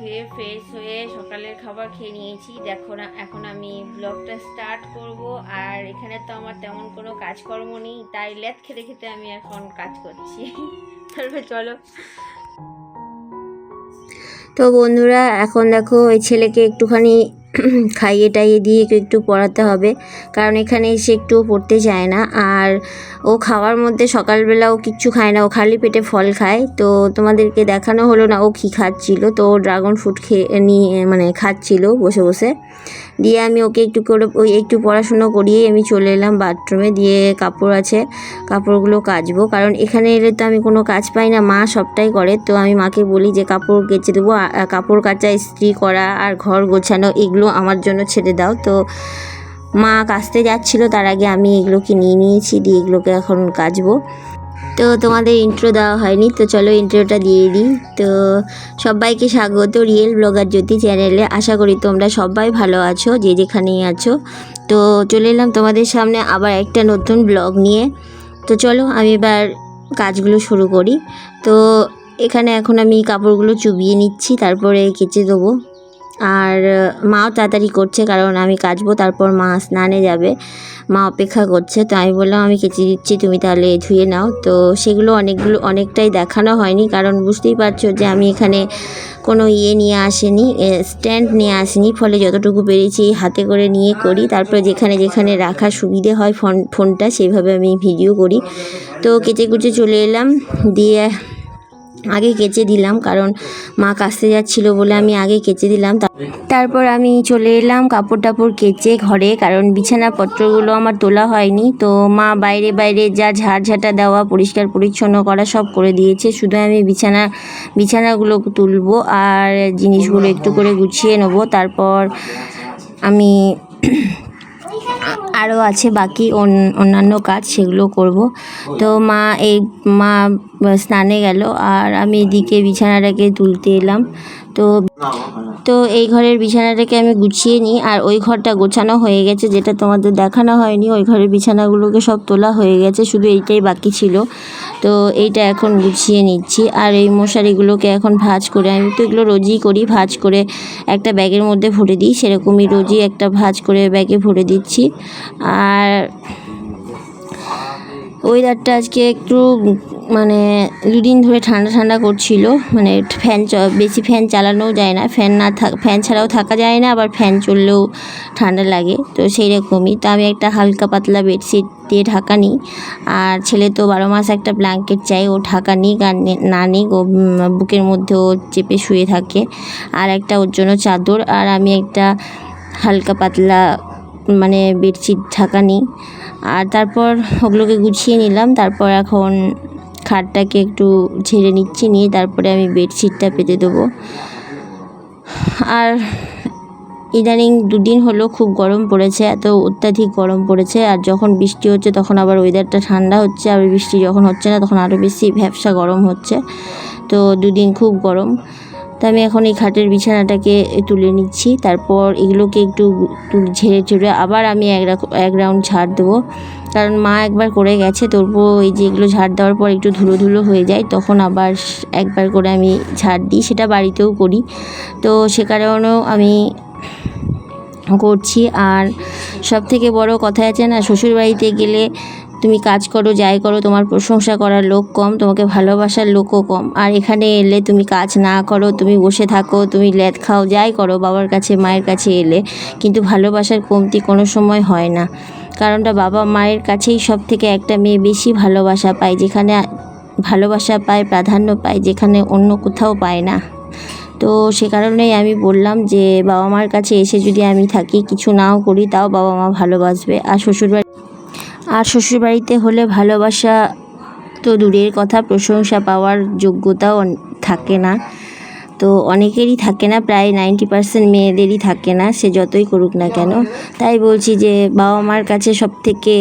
ধুয়ে ফ্রেশ হয়ে সকালের খাবার খেয়ে নিয়েছি। দেখো না, এখন আমি ব্লগটা স্টার্ট করব। আর এখানে তো আমার তেমন কোনো কাজকর্ম নেই, তাই লেদ খেতে খেতে আমি এখন কাজ করছি। তারপরে চলো। তো বন্ধুরা, এখন দেখো ওই ছেলেকে একটুখানি খাইয়ে টাইয়ে দিয়ে একটু পড়াতে হবে। কারণ এখানে এসে একটুও পড়তে চায় না। আর ও খাওয়ার মধ্যে সকালবেলা ও কিচ্ছু খায় না। ও খালি পেটে ফল খায়। তো তোমাদেরকে দেখানো হলো না ও কী খাচ্ছিল। তো ও ড্রাগন ফ্রুট খেয়ে, নিয়ে মানে খাচ্ছিল বসে বসে। দিয়ে আমি ওকে একটু করে, ওই একটু পড়াশুনো করিয়ে আমি চলে এলাম বাথরুমে। দিয়ে কাপড় আছে, কাপড়গুলো কাচবো। কারণ এখানে এলে তো আমি কোনো কাজ পাই না। মা সবটাই করে। তো আমি মাকে বলি যে, কাপড় কেচে দেবো। কাপড় কাচা, ইস্ত্রি করা আর ঘর গোছানো, এগুলো আমার জন্য ছেড়ে দাও। তো মা কাচতে যাচ্ছিল, তার আগে আমি এগুলোকে নিয়ে নিয়েছি, দিয়ে এগুলোকে এখন কাচবো। তো তোমাদের ইন্ট্রো দেওয়া হয়নি, তো চলো ইন্ট্রোটা দিয়ে দিই। তো সবাইকে স্বাগত রিয়েল ব্লগার জ্যোতি চ্যানেলে। আশা করি তোমরা সবাই ভালো আছো, যে যেখানেই আছো। তো চলে এলাম তোমাদের সামনে আবার একটা নতুন ব্লগ নিয়ে। তো চলো আমি এবার কাজগুলো শুরু করি। তো এখানে এখন আমি কাপড়গুলো চুবিয়ে নিচ্ছি, তারপরে কেচে দেবো। আর মাও তাড়াতাড়ি করছে কারণ আমি কাচবো, তারপর মা স্নানে যাবে। মা অপেক্ষা করছে, তো আমি বললাম, আমি কেচে দিচ্ছি, তুমি তাহলে ধুয়ে নাও। তো সেগুলো অনেকগুলো, অনেকটাই দেখানো হয়নি কারণ বুঝতেই পারছ যে আমি এখানে কোনো ইয়ে নিয়ে আসেনি স্ট্যান্ড নিয়ে আসিনি। ফলে যতটুকু পেরেছি হাতে করে নিয়ে করি। তারপরে যেখানে যেখানে রাখার সুবিধে হয় ফোন, ফোনটা সেইভাবে আমি ভিডিও করি। তো কেচে কুচে চলে এলাম, দিয়ে আগে কেচে দিলাম, কারণ মা কাচতে যাচ্ছিল বলে আমি আগে কেচে দিলাম। তারপর আমি চলে এলাম কাপড় টাপড় কেচে ঘরে, কারণ বিছানাপত্রগুলো আমার তোলা হয়নি। তো মা বাইরে বাইরে যা ঝাড় ঝাঁটা দেওয়া, পরিষ্কার পরিচ্ছন্ন করা সব করে দিয়েছে। শুধু আমি বিছানা, বিছানাগুলো তুলবো আর জিনিসগুলো একটু করে গুছিয়ে নেব। তারপর আমি আরও আছে বাকি অন- অন্যান্য কাজ, সেগুলো করব। তো মা এই, মা স্নানে গেল, আর আমি এদিকে বিছানাটাকে তুলতে এলাম। তো তো এই ঘরের বিছানাটাকে আমি গুছিয়ে নিই আর ওই ঘরটা গোছানো হয়ে গেছে যেটা তোমাদের দেখানো হয়নি। ওই ঘরের বিছানাগুলোকে সব তোলা হয়ে গেছে, শুধু এইটাই বাকি ছিল। তো এইটা এখন গুছিয়ে নিচ্ছি আর এই মশারিগুলোকে এখন ভাজ করে, আমি তো এগুলো রোজই করি, ভাজ করে একটা ব্যাগের মধ্যে ভরে দিই, সেরকমই রোজই একটা ভাজ করে ব্যাগে ভরে দিচ্ছি। আর ওয়েদারটা আজকে একটু মানে দুদিন ধরে ঠান্ডা ঠান্ডা করছিল। মানে ফ্যান বেশি ফ্যান চালানোও যায় না। ফ্যান না থাক ফ্যান ছাড়াও থাকা যায় না, আবার ফ্যান চললেও ঠান্ডা লাগে। তো সেই রকমই তো আমি একটা হালকা পাতলা বেডশিট দিয়ে ঢাকা নিই। আর ছেলে তো বারো মাস একটা ব্ল্যাঙ্কেট চাই, ও ঢাকা নিক, আর না নিক, ও বুকের মধ্যে ও চেপে শুয়ে থাকে। আর একটা ওর জন্য চাদর, আর আমি একটা হালকা পাতলা মানে বেডশিট ঢাকা নিই। আর তারপর ওগুলোকে গুছিয়ে নিলাম। তারপর এখন খাটটাকে একটু ঝেড়ে নিচ্ছি, নিয়ে তারপরে আমি বেডশিটটা পেতে দেবো। আর ইদানিং দুদিন হলো খুব গরম পড়েছে, এত অত্যাধিক গরম পড়েছে, আর যখন বৃষ্টি হচ্ছে তখন আবার ওয়েদারটা ঠান্ডা হচ্ছে, আর বৃষ্টি যখন হচ্ছে না তখন আরও বেশি ভ্যাবসা গরম হচ্ছে। তো দুদিন খুব গরম। তো আমি এখন এই খাটের বিছানাটাকে তুলে নিচ্ছি। তারপর এগুলোকে একটু ঝেড়ে ঝেড়ে আবার আমি এক রাউন্ড ঝাড় দেবো। কারণ মা একবার করে গেছে, তবুও এই যে এগুলো ঝাড় দেওয়ার পর একটু ধুলো ধুলো হয়ে যায়, তখন আবার একবার করে আমি ঝাড় দিই, সেটা বাড়িতেও করি। তো সে কারণেও আমি করছি। আর সব থেকে বড় কথা আছে না শ্বশুর বাড়িতে গেলে তুমি কাজ করো, যাই করো, তোমার প্রশংসা করার লোক কম, তোমাকে ভালোবাসার লোকও কম। আর এখানে এলে তুমি কাজ না করো, তুমি বসে থাকো, তুমি ল্যাদ খাও, যাই করো, বাবার কাছে, মায়ের কাছে এলে। কিন্তু ভালোবাসার কমতি কোনো সময় হয় না। কারণটা বাবা মায়ের কাছেই সব থেকে একটা মেয়ে বেশি ভালোবাসা পায়, যেখানে ভালোবাসা পায়, প্রাধান্য পায়, যেখানে অন্য কোথাও পায় না। তো সে কারণেই আমি বললাম যে বাবা মার কাছে এসে যদি আমি থাকি, কিছু নাও করি, তাও বাবা মা ভালোবাসবে। আর শ্বশুরবাড়ি আর শ্বশুরবাড়িতে হলে ভালোবাসা তো দূরের কথা, প্রশংসা পাওয়ার যোগ্যতাও থাকে না। তো অনেকেরই থাকে না, প্রায় নাইনটি পার্সেন্ট মেয়েদেরই থাকে না, সে যতই করুক না কেন। তাই বলছি যে বাবা মার কাছে সব থেকে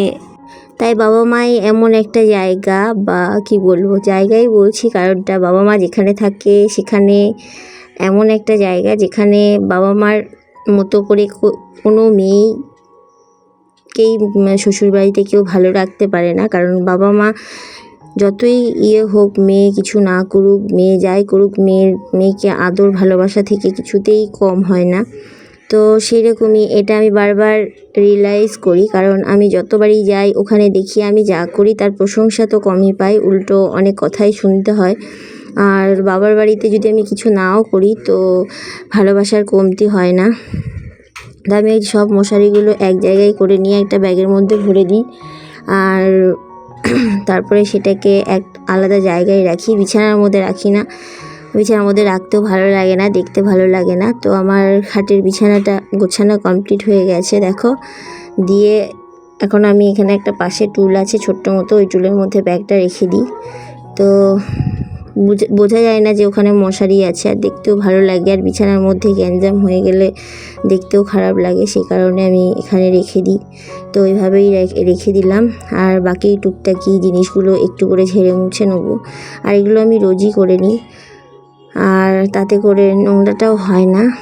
তাই বাবা মাই এমন একটা জায়গা বা কি বলব, জায়গাই বলছি, কারণটা বাবা মা যেখানে থাকে সেখানে এমন একটা জায়গা যেখানে বাবা মার মতো করে কোনো মেয়েকেই শ্বশুরবাড়িতে কেউ ভালো রাখতে পারে না। কারণ বাবা মা যতই ইয়ে হোক, মেয়ে কিছু না করুক, মেয়ে যাই করুক, মেয়ের, মেয়েকে আদর ভালোবাসা থেকে কিছুতেই কম হয় না। তো সেরকমই এটা আমি বারবার রিয়েলাইজ করি। কারণ আমি যতবারই যাই, ওখানে দেখি আমি যা করি, তার প্রশংসা তো কমই পাই। উল্টো অনেক কথাই শুনতে হয়। আর বাবার বাড়িতে যদি আমি কিছু নাও করি, তো ভালোবাসার কমতি হয় না। আমি এই সব মশারিগুলো এক জায়গায় করে নিয়ে একটা ব্যাগের মধ্যে ভরে দিই। আর তারপরে সেটাকে এক আলাদা জায়গায় রাখি, বিছানার মধ্যে রাখি না। বিছানার মধ্যে রাখতেও ভালো লাগে না, দেখতে ভালো লাগে না। তো আমার খাটের বিছানাটা গোছানো কমপ্লিট হয়ে গেছে, দেখো। দিয়ে এখন আমি এখানে একটা পাশে টুল আছে, ছোট্ট মতো, ওই টুলের মধ্যে ব্যাগটা রেখে দিই। তো বুঝ- যায় না যে ওখানে মশারি আছে আর দেখতেও ভালো লাগে আর বিছানার মধ্যে গ্যাঞ্জাম হয়ে গেলে দেখতেও খারাপ লাগে, সেই কারণে আমি এখানে রেখে দিই। তো ওইভাবেই রেখে দিলাম আর বাকি টুকটাকি জিনিসগুলো একটু করে ঝেড়ে মুছে নেব। আর এগুলো আমি রোজই করে নিই। আর তাতে করে নোংরাটাও হয় না।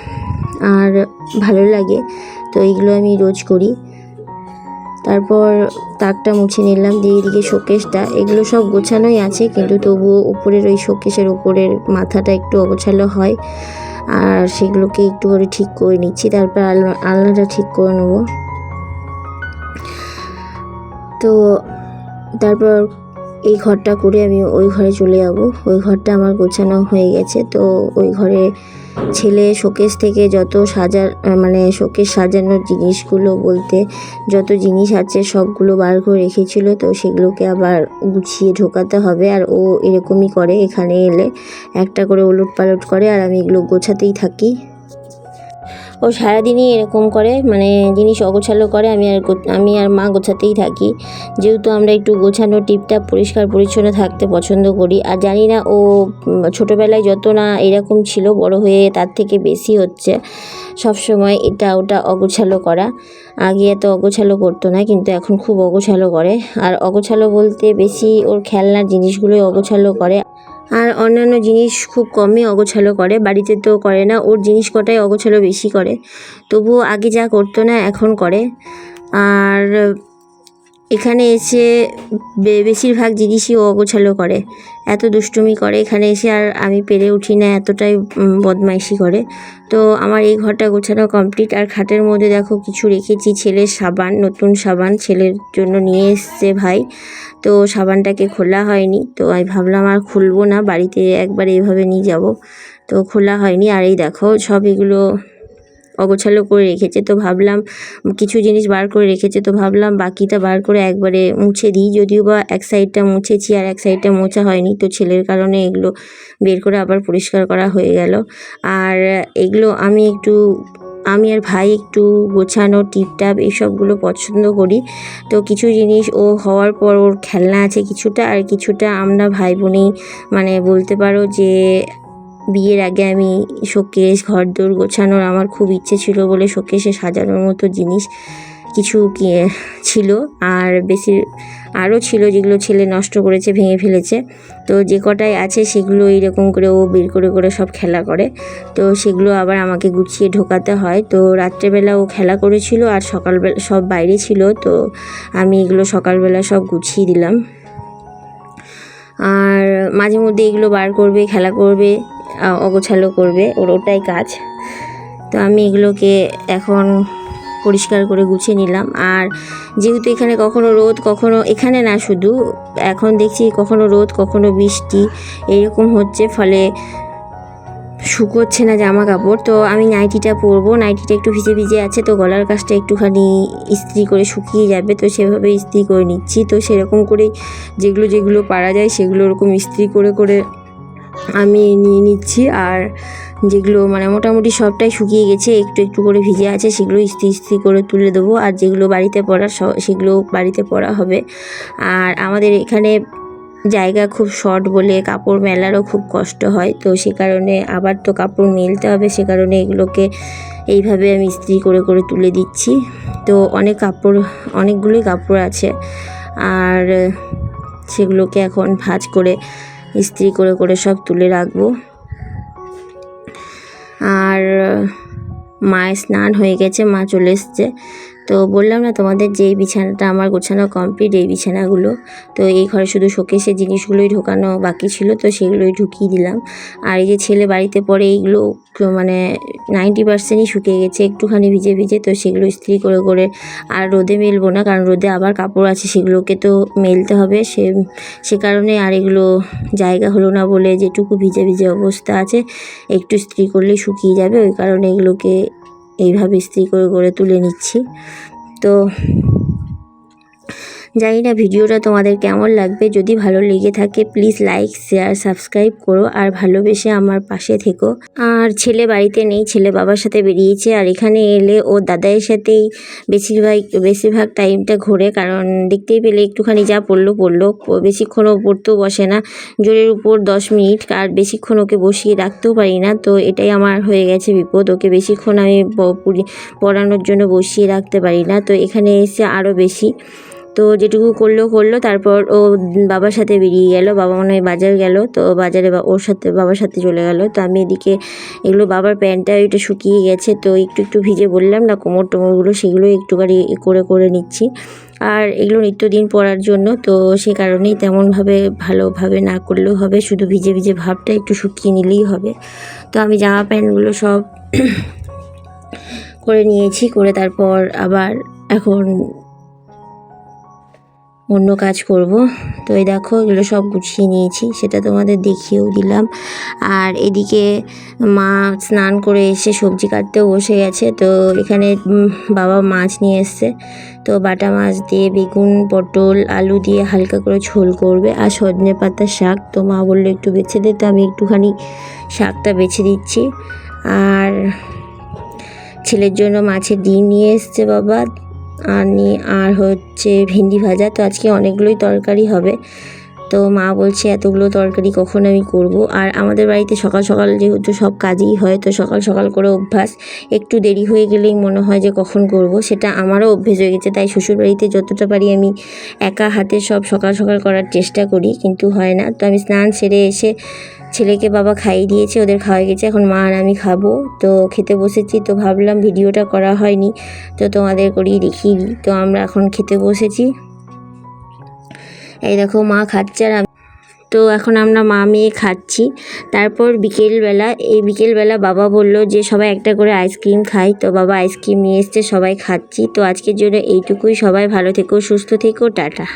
আর ভালো লাগে, তো এইগুলো আমি রোজ করি। তারপর তাকটা মুছে নিলাম, দিয়ে এদিকে শোকেসটা এগুলো সব গোছানোই আছে, কিন্তু তবুও উপরের ওই শোকেসের উপরের মাথাটা একটু অগোছালো হয়। আর সেগুলোকে একটু করে ঠিক করে নিচ্ছি, তারপর আলনা, আলনাটা ঠিক করে নেব। তো তারপর এই ঘরটা করে আমি ওই ঘরে চলে যাব। ওই ঘরটা আমার গোছানো হয়ে গেছে, তো ওই ঘরে ছেলে শোকেস থেকে যত সাজার মানে শোকেস সাজানোর জিনিসগুলো বলতে যত জিনিস আছে সবগুলো বার করে রেখেছিল, তো সেগুলোকে আবার গুছিয়ে ঢোকাতে হবে। আর ও এরকমই করে, এখানে এলে একটা করে ওলট পালট করে, আর আমি এগুলো গোছাতেই থাকি। ও সারাদিনই এরকম করে মানে জিনিস অগোছালো করে, আমি আর আমি আর মা গোছাতেই থাকি। যেহেতু আমরা একটু গোছানো টিপটাপ পরিষ্কার পরিচ্ছন্ন থাকতে পছন্দ করি। আর জানি না ও ছোটোবেলায় যত না এরকম ছিল, বড় হয়ে তার থেকে বেশি হচ্ছে। সব সময় এটা ওটা অগোছালো করা। আগে এত অগোছালো করতো না, কিন্তু এখন খুব অগোছালো করে। আর অগোছালো বলতে বেশি ওর খেলনার জিনিসগুলোই অগোছালো করে। আর অন্যান্য জিনিস খুব কমই অগোছালো করে, বাড়িতে তো করে না, ওর জিনিস কটাই অগোছালো বেশি করে। তবুও আগে যা করতো না, এখন করে। আর এখানে এসে বেশিরভাগ জিনিসই ও অগোছালো করে। এত দুষ্টুমি করে এখানে এসে আর আমি পেরে উঠি না, এতটাই বদমাইশি করে। তো আমার এই ঘরটা গোছানো কমপ্লিট। আর খাটের মধ্যে দেখো কিছু রেখেছি, ছেলের সাবান, নতুন সাবান ছেলের জন্য নিয়ে এসছে ভাই। তো সাবানটাকে খোলা হয়নি। তো আমি ভাবলাম আর খুলবো না, বাড়িতে একবার এইভাবে নিয়ে যাব। তো খোলা হয়নি। আর এই দেখো সব এগুলো অগোছালো করে রেখেছে, তো ভাবলাম কিছু জিনিস বার করে রেখেছে, তো ভাবলাম বাকিটা বার করে একবারে মুছে দিই, যদিও বা এক সাইডটা মুছেছি আর এক সাইডটা মোছা হয়নি, তো ছেলের কারণে এগুলো বের করে আবার পরিষ্কার করা হয়ে গেল। আর এগুলো আমি একটু, আমি আর ভাই একটু গোছানো টিপটাপ এইসবগুলো পছন্দ করি, তো কিছু জিনিস ও হওয়ার পর ওর খেলনা আছে কিছুটা, আর কিছুটা আমরা ভাই বোনেই মানে বলতে পারো যে বিয়ের আগে আমি শোকেস ঘর দোর গোছানোর আমার খুব ইচ্ছে ছিল বলে শোকেসে সাজানোর মতো জিনিস কিছু ছিল। আর বেশি আরও ছিল যেগুলো ছেলে নষ্ট করেছে, ভেঙে ফেলেছে। তো যে কটাই আছে সেগুলো এইরকম করে ও বের করে করে সব খেলা করে। তো সেগুলো আবার আমাকে গুছিয়ে ঢোকাতে হয়। তো রাত্রেবেলা ও খেলা করেছিল আর সকালবেলা সব বাইরে ছিল। তো আমি এগুলো সকালবেলা সব গুছিয়ে দিলাম। আর মাঝে মধ্যে এগুলো বার করবে, খেলা করবে। অগোছালো করবে, ওর ওটাই কাজ। তো আমি এগুলোকে এখন পরিষ্কার করে গুছিয়ে নিলাম। আর যেহেতু এখানে কখনো রোদ, কখনো এখানে না শুধু, এখন দেখছি কখনো রোদ, কখনো বৃষ্টি, এরকম হচ্ছে, ফলে শুকোচ্ছে না জামা কাপড় তো আমি নাইটিটা পরবো, নাইটিটা একটু ভিজে ভিজে আছে, তো গলার কাজটা একটুখানি ইস্ত্রি করে শুকিয়ে যাবে, তো সেভাবে ইস্ত্রি করে নিচ্ছি। তো সেরকম করেই যেগুলো যেগুলো পারা যায়, সেগুলো ওরকম ইস্ত্রি করে করে আমি নিয়ে নিচ্ছি আর যেগুলো মানে মোটামুটি সবটাই শুকিয়ে গেছে, একটু একটু করে ভিজে আছে, সেগুলো ইস্ত্রি ইস্ত্রি করে তুলে দেবো। আর যেগুলো বাড়িতে পড়া সেগুলো বাড়িতে পড়া হবে। আর আমাদের এখানে জায়গা খুব শর্ট বলে কাপড় মেলারও খুব কষ্ট হয়। তো সে কারণে আবার তো কাপড় মেলতে হবে, সে কারণে এগুলোকে এইভাবে আমি ইস্ত্রি করে করে তুলে দিচ্ছি। তো অনেক কাপড়, অনেকগুলোই কাপড় আছে। আর সেগুলোকে এখন ভাঁজ করে ইস্ত্রি করে করে সব তুলে রাখব। আর মায়ের স্নান হয়ে গেছে মা চলে এসছে। তো বললাম না, তোমাদের যে বিছানাটা আমার গোছানো কমপ্লিট এই বিছানাগুলো। তো এই ঘরে শুধু শোকেসের জিনিসগুলোই ঢোকানো বাকি ছিল, তো সেগুলোই ঢুকিয়ে দিলাম। আর এই যে ছেলে বাড়িতে পরে এইগুলো মানে নাইনটি পার্সেন্টই শুকিয়ে গেছে, একটুখানি ভিজে ভিজে, তো সেগুলো ইস্ত্রি করে করে আর রোদে মেলবো না, কারণ রোদে আবার কাপড় আছে, সেগুলোকে তো মেলতে হবে। সে সে কারণে আর এগুলো জায়গা হলো না বলে যেটুকু ভিজে ভিজে অবস্থা আছে, একটু ইস্ত্রি করলেই শুকিয়ে যাবে। ওই কারণে এগুলোকে এইভাবে ইস্ত্রি করে গড়ে তুলে নিচ্ছি। তো জানি না ভিডিওটা তোমাদের কেমন লাগবে। যদি ভালো লেগে থাকে প্লিজ লাইক শেয়ার সাবস্ক্রাইব করো আর ভালোবেসে আমার পাশে থেকো। আর ছেলে বাড়িতে নেই, ছেলে বাবার সাথে বেরিয়েছে আর এখানে এলে ও দাদাইয়ের সাথেই বেশিরভাগ বেশিরভাগ টাইমটা ঘোরে। কারণ দেখতেই পেলে একটুখানি যা পড়ল পড়ল। বেশিক্ষণও পড়তেও বসে না। জোরের উপর দশ মিনিট আর বেশিক্ষণ ওকে বসিয়ে রাখতেও পারি না। তো এটাই আমার হয়ে গেছে বিপদ। ওকে বেশিক্ষণ আমি পড়ানোর জন্য বসিয়ে রাখতে পারি না। তো এখানে এসে আরও বেশি তো যেটুকু করল করল। তারপর ও বাবার সাথে বেরিয়ে গেল। বাবা মনে হয় বাজার গেল। তো বাজারে ওর সাথে, বাবার সাথে চলে গেল। তো আমি এদিকে এগুলো বাবার প্যান্টটা এটা শুকিয়ে গেছে। তো একটু একটু ভিজে বললাম, না, কোমর টোমরগুলো সেগুলো একটুখানি করে করে নিচ্ছি। আর এগুলো নিত্যদিন পরার জন্য। তো সে কারণেই তেমনভাবে ভালোভাবে না করলেও হবে। শুধু ভিজে ভিজে ভাবটা একটু শুকিয়ে নিলেই হবে। তো আমি জামা প্যান্টগুলো সব করে নিয়েছি। করে তারপর আবার এখন অন্য কাজ করব। তো এই দেখো, এগুলো সব গুছিয়ে নিয়েছি, সেটা তোমাদের দেখিয়েও দিলাম। আর এদিকে মা স্নান করে এসে সবজি কাটতেও বসে গেছে। তো এখানে বাবা মাছ নিয়ে এসছে। তো বাটা মাছ দিয়ে বেগুন, পটল, আলু দিয়ে হালকা করে ঝোল করবে। আর সজনে পাতার শাক, তো মা বলল একটু বেছে দে, তো আমি একটুখানি শাকটা বেছে দিচ্ছি। আর ছেলের জন্য মাছের ডিম নিয়ে এসছে বাবা। আর নিয়ে আর হচ্ছে ভেন্ডি ভাজা। তো আজকে অনেকগুলোই তরকারি হবে। তো মা বলছে, এতগুলো তরকারি কখন আমি করব? আর আমাদের বাড়িতে সকাল সকাল যেহেতু সব কাজই হয়, তো সকাল সকাল করে অভ্যাস। একটু দেরি হয়ে গেলেই মনে হয় যে কখন করব, সেটা আমারও অভ্যেস হয়ে গেছে। তাই শ্বশুরবাড়িতে যতটা পারি আমি একা হাতে সব সকাল সকাল করার চেষ্টা করি, কিন্তু হয় না। তো আমি স্নান সেরে এসে ছেলেকে বাবা খাইয়ে দিয়েছে, ওদের খাওয়া গেছে, এখন মা আর আমি খাব। তো খেতে বসেছি, তো ভাবলাম ভিডিওটা করা হয়নি, তো তোমাদের করিয়ে দেখিয়ে দিই। তো আমরা এখন খেতে বসেছি। এই দেখো, মা খাচ্ছে আর তো এখন আমরা মা মেয়ে খাচ্ছি। তারপর বিকেলবেলা, এই বিকেলবেলা বাবা বলল যে, সবাই একটা করে আইসক্রিম খাই। তো বাবা আইসক্রিম নিয়ে এসছে, সবাই খাচ্ছি। তো আজকের জন্য এইটুকুই। সবাই ভালো থেকো, সুস্থ থেকো, টাটা।